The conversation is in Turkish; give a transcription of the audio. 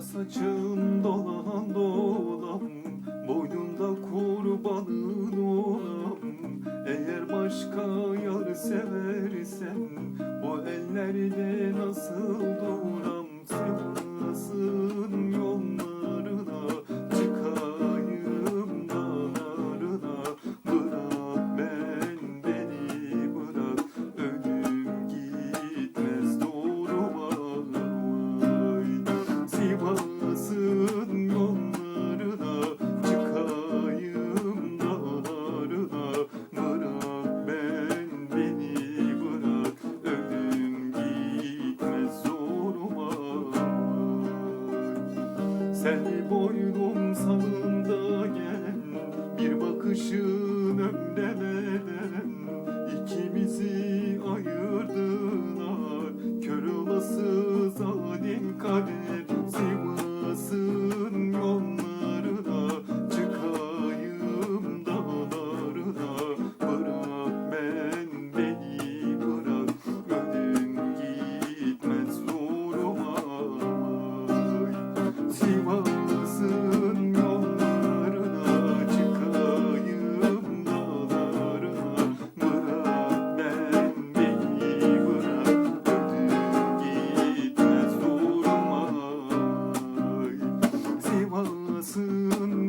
Saçın dolan dolan Boynunda kurbanın olam Eğer başka yar seversen Bu ellerle nasıl duram Sivas'ın Sen boynum salında gel Bir bakışın ömremeden ikimizi ayırdılar Kör olası zalim kader. olmasın.